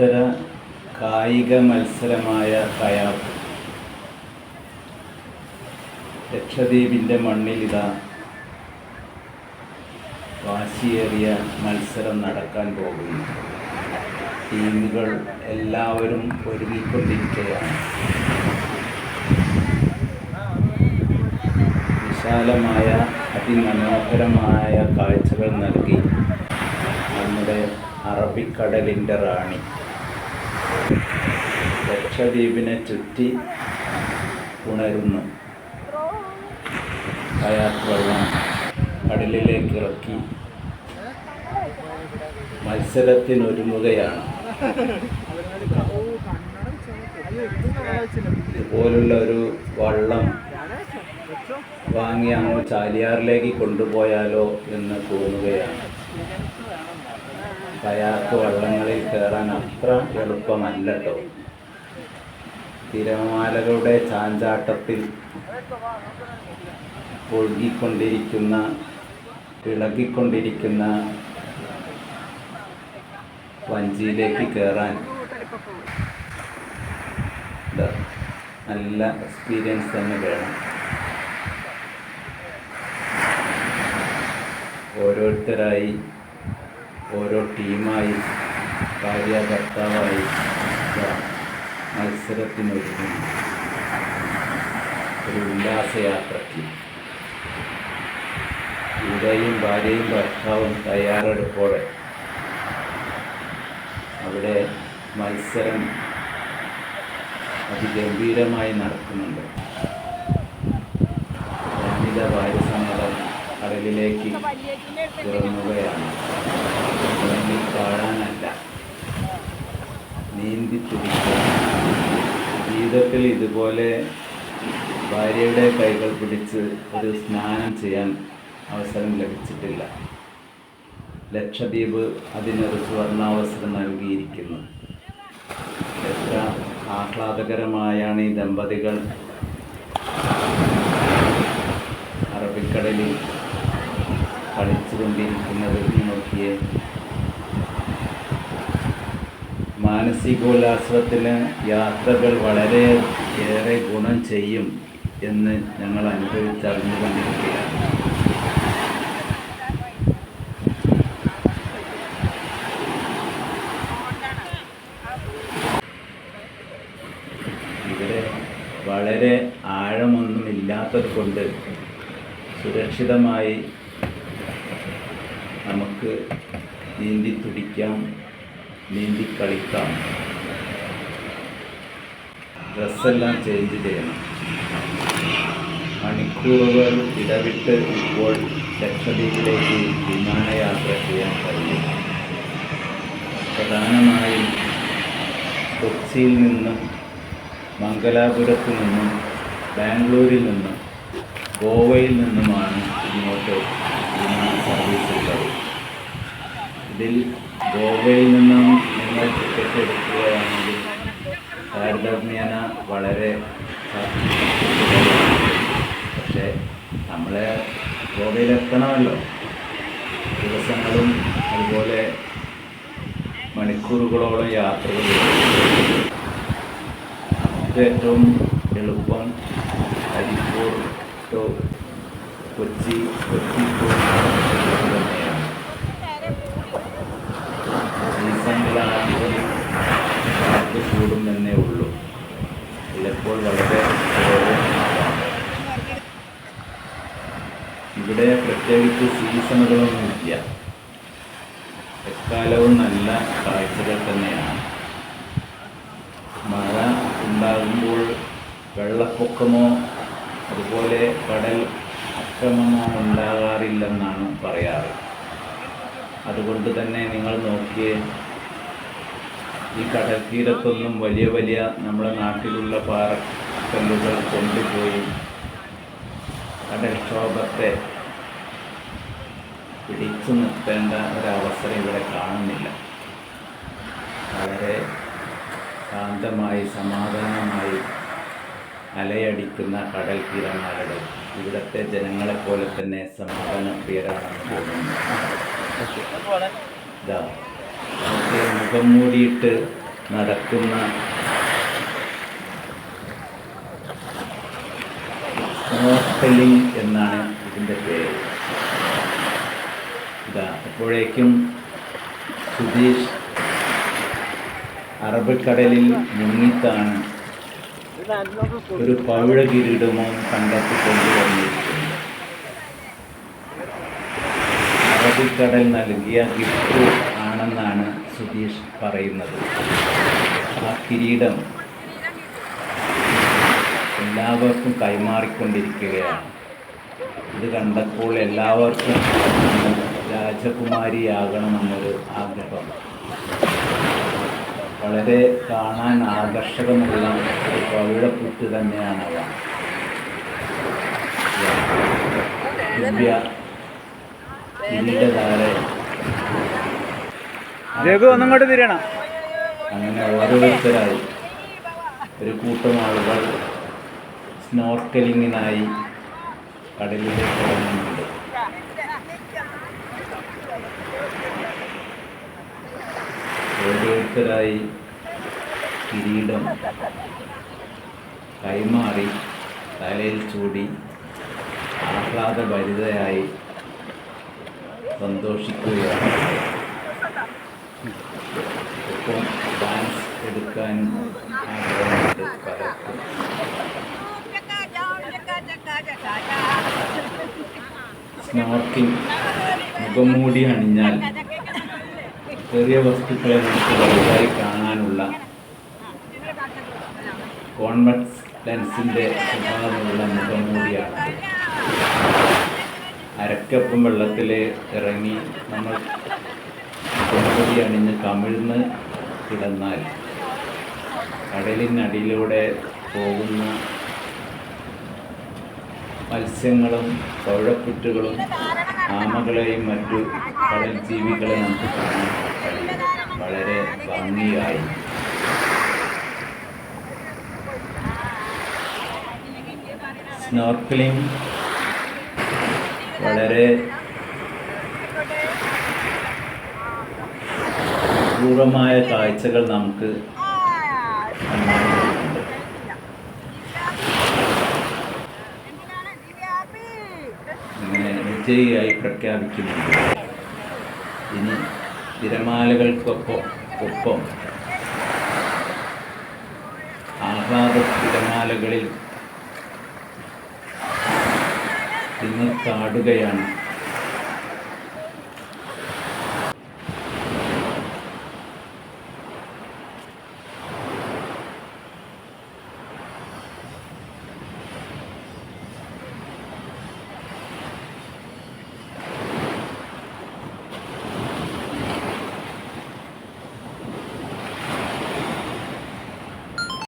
ലോകോത്തര കായിക മത്സരമായ കയാക്ക് ലക്ഷദ്വീപിന്റെ മണ്ണിലിതാ വാശിയേറിയ മത്സരം നടക്കാൻ പോകുന്നു. ടീമുകൾ എല്ലാവരും ഒരുങ്ങിക്കൊണ്ടിരിക്കുകയാണ്. വിശാലമായ അതിമനോഹരമായ കാഴ്ചകൾ നൽകി നമ്മുടെ അറബിക്കടലിന്റെ റാണി. ലക്ഷദ്വീപിനെ ചുറ്റി ഉണരുന്നു. കയാക്ക് വെള്ളം കടലിലേക്ക് ഇറക്കി. മത്സരത്തിനൊരുങ്ങുകയാണ്. ഇതുപോലുള്ള ഒരു വള്ളം വാങ്ങി അങ്ങ് ചാലിയാറിലേക്ക് കൊണ്ടുപോയാലോ എന്ന് തോന്നുകയാണ്. കയാക്ക് വള്ളങ്ങളിൽ കയറാൻ അത്ര എളുപ്പമല്ല തിരമാലകളുടെ ചാഞ്ചാട്ടത്തിൽ ഒഴുകിക്കൊണ്ടിരിക്കുന്ന ഇളകിക്കൊണ്ടിരിക്കുന്ന വഞ്ചിയിലേക്ക് കയറാൻ നല്ല എക്സ്പീരിയൻസ് തന്നെ വേണം. ഓരോരുത്തരായി ഓരോ ടീമായി ഭാര്യ ഭർത്താവായി ഇതാ, മത്സരത്തിനൊരുങ്ങുന്നു ഒരു ഉല്ലാസയാത്രയ്ക്ക്. ഇവിടെയും ഭാര്യയും ഭർത്താവും തയ്യാറെടുപ്പോടെ അവിടെ മത്സരം അതിഗംഭീരമായി നടക്കുന്നുണ്ട്. ഞാനിത വായുസമേതം കടലിലേക്ക് ഇറങ്ങുകയാണ്. അല്ലെങ്കിൽ കാണാനല്ല നീന്തി തുടിക്കുക ജീവിതത്തിൽ ഇതുപോലെ ഭാര്യയുടെ കൈകൾ പിടിച്ച് ഒരു സ്നാനം ചെയ്യാൻ അവസരം ലഭിച്ചിട്ടില്ല. ലക്ഷദ്വീപ് അതിനൊരു സുവർണാവസരം നൽകിയിരിക്കുന്നു. എത്ര ആഹ്ലാദകരമായാണ് ഈ ദമ്പതികൾ. അറബിക്കടലിൽ കളിച്ചുകൊണ്ടിരിക്കുന്നത് നോക്കിയേ. മാനസികോല്ലാസത്തിന് യാത്രകൾ വളരെ ഏറെ ഗുണം ചെയ്യും എന്ന് ഞങ്ങൾ അനുഭവിച്ചറിഞ്ഞുകൊണ്ടിരിക്കുകയാണ്. ഇവിടെ വളരെ ആഴമൊന്നും ഇല്ലാത്തത് കൊണ്ട് സുരക്ഷിതമായി നമുക്ക് നീന്തി തുടിക്കാം. നീന്തി കളിക്കാം ഡ്രസ്സെല്ലാം ചേഞ്ച് ചെയ്യണം. മണിക്കൂറുകൾ ഇടവിട്ട് ഇപ്പോൾ ലക്ഷദ്വീപിലേക്ക് വിമാനയാത്ര ചെയ്യാൻ കഴിയും. പ്രധാനമായും കൊച്ചിയിൽ നിന്നും മംഗലാപുരത്ത് നിന്നും ബാംഗ്ലൂരിൽ നിന്നും ഗോവയിൽ നിന്നുമാണ് ഇങ്ങോട്ട് വിമാന സർവീസ് ഉള്ളത് ഇതിൽ ഗോവയിൽ നിന്നും നിങ്ങൾ ടിക്കറ്റ് എടുക്കുകയാണെങ്കിൽ താരതമ്യേന വളരെ പക്ഷേ നമ്മളെ ഗോവയിലെത്തണമല്ലോ. ദിവസങ്ങളും അതുപോലെ മണിക്കൂറുകളോളം യാത്രകൾ നമുക്ക് ഏറ്റവും എളുപ്പം അരിപ്പൂർ ടു കൊച്ചി കൊച്ചി ടു തന്നെയാണ് സീസണിലാണെങ്കിൽ കാറ്റ് കൂടും എന്നേ ഉള്ളൂ. ചിലപ്പോൾ വളരെ ഇവിടെ പ്രത്യേകിച്ച് സീസണുകളൊന്നുമില്ല. എക്കാലവും നല്ല കാഴ്ചകൾ തന്നെയാണ്. മഴ ഉണ്ടാകുമ്പോൾ വെള്ളപ്പൊക്കമോ അതുപോലെ കടൽ അക്രമമോ ഉണ്ടാകാറില്ലെന്നാണ് പറയാറ്. അതുകൊണ്ട് തന്നെ നിങ്ങൾ നോക്കിയേ ഈ കടൽ തീരത്തൊന്നും വലിയ വലിയ നമ്മുടെ നാട്ടിലുള്ള പാറക്കല്ലുകൾ കൊണ്ടുപോയി കടൽക്ഷോഭത്തെ പിടിച്ചു നിർത്തേണ്ട ഒരവസരം ഇവിടെ കാണുന്നില്ല. വളരെ ശാന്തമായി സമാധാനമായി അലയടിക്കുന്ന കടൽ തീരങ്ങളുടെ ഇവിടുത്തെ ജനങ്ങളെപ്പോലെ തന്നെ സമാധാനപ്രിയരാണെന്ന് തോന്നുന്നു. മുഖം മൂടിയിട്ട് നടക്കുന്ന സ്നോർക്കലിംഗ് എന്നാണ് ഇതിന്റെ പേര്. ഇതാ അപ്പോഴേക്കും സുധീഷ് അറബിക്കടലിൽ മുങ്ങിത്താണ് ഒരു പവിഴ കിരീടമോ കണ്ടെത്തി അറബിക്കടൽ നൽകിയ ഗിഫ്റ്റ് ആണെന്നാണ് സുധീഷ് പറയുന്നത്. ആ കിരീടം എല്ലാവർക്കും കൈമാറിക്കൊണ്ടിരിക്കുകയാണ്. ഇത് കണ്ടപ്പോൾ എല്ലാവർക്കും രാജകുമാരിയാകണമെന്നൊരു ആഗ്രഹം. വളരെ കാണാൻ ആകർഷകമുള്ള ഒരു പവിഴപ്പുറ്റ് തന്നെയാണ് അവ. ദിവ്യ കിരീടധാരെ രഘു ഒന്നങ്ങോട്ട് തിരിയണം. അങ്ങനെ ഓരോരുത്തരായി. ഒരു കൂട്ടം ആളുകൾ സ്നോർക്കലിങ്ങിനായി കടലിലേക്ക് ഇറങ്ങുന്നുണ്ട്. ഓരോരുത്തരായി കിരീടം കൈമാറി തലയിൽ ചൂടി ആഹ്ലാദഭരിതയായി സന്തോഷിക്കുകയാണ്. ഒപ്പം ഡാൻസ് എടുക്കാനും ആഗ്രഹമുണ്ട് മുഖംമൂടി അണിഞ്ഞാൽ ചെറിയ വസ്തുക്കളെ നമുക്ക് വലുതായി കാണാനുള്ള കോൺവെക്സ് ലെൻസിന്റെ സ്വഭാവമുള്ള മുഖംമൂടിയാണ് അരക്കപ്പം വെള്ളത്തിൽ ഇറങ്ങി നമ്മൾ മുഖംമൂടി അണിഞ്ഞ് കമിഴ്ന്ന് കിടന്നാൽ. കടലിനടിയിലൂടെ പോകുന്ന മത്സ്യങ്ങളും പവിഴപ്പുറ്റുകളും ആമകളെയും മറ്റു കടൽ ജീവികളെ നമുക്ക് കാണാൻ കഴിയും. വളരെ ഭംഗിയായി. സ്നോർക്കലിംഗ് വളരെ അപൂർവമായ കാഴ്ചകൾ നമുക്ക് വിജയിയായി പ്രഖ്യാപിക്കുന്നുണ്ട്. ഇനി തിരമാലകൾക്കൊപ്പം ഒപ്പം ആഹ്ലാദ തിരമാലകളിൽ തിമിർത്താടുകയാണ്